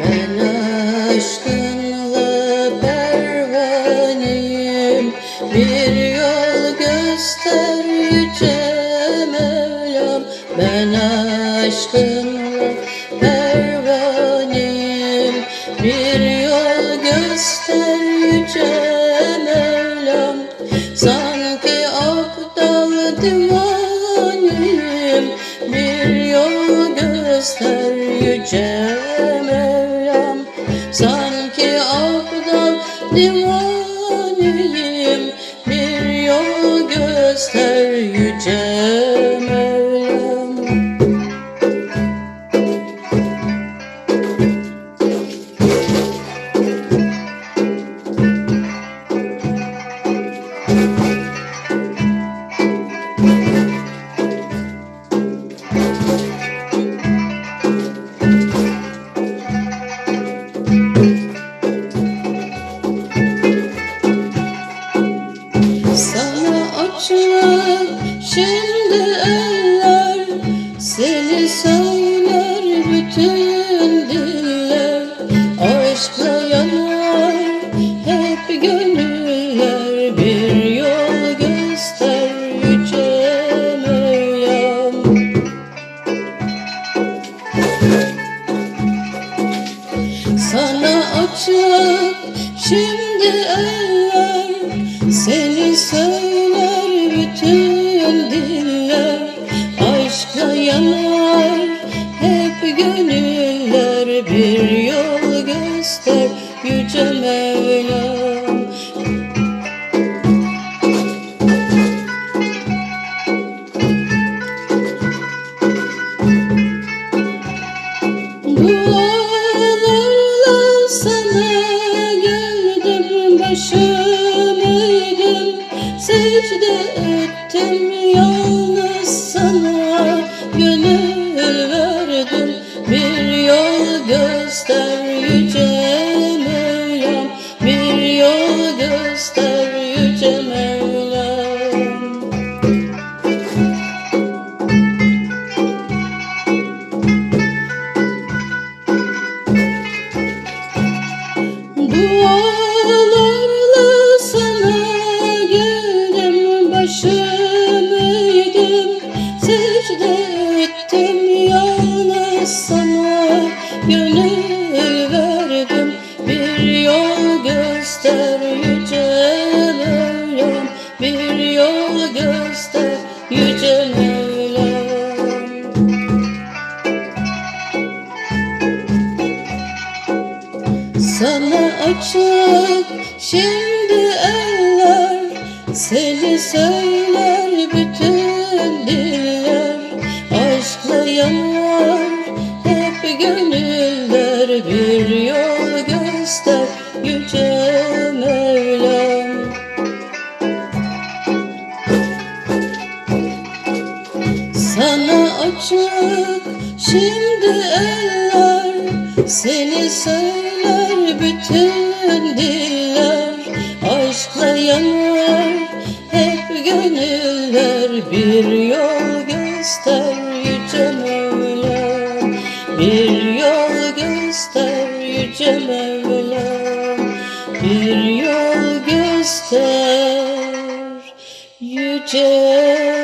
Ben aşkın pervaneyim? Bir yol göster yüce Mevlam. Ben aşkın pervaneyim. Bir yol göster yüce Mevlam. Sanki ak dal Bir yol göster açık. Şimdi eller Seni söyler bütün diller Aşkla yanar. Hep gönüller Bir yol göster yüce Mevlam Gönül verdim. Bir yol göster yüce Mevlam. Bir yol göster yüce Mevlam. Sana açık şimdi eller. Seni söyler bütün diller. Aşkla yanar gönüller Bir yol göster yüce Mevlam. Sana açık şimdi eller Seni söyler bütün diller. Aşkla yanar hep gönüller Bir göster yüce Mevlam Bir yol göster yüce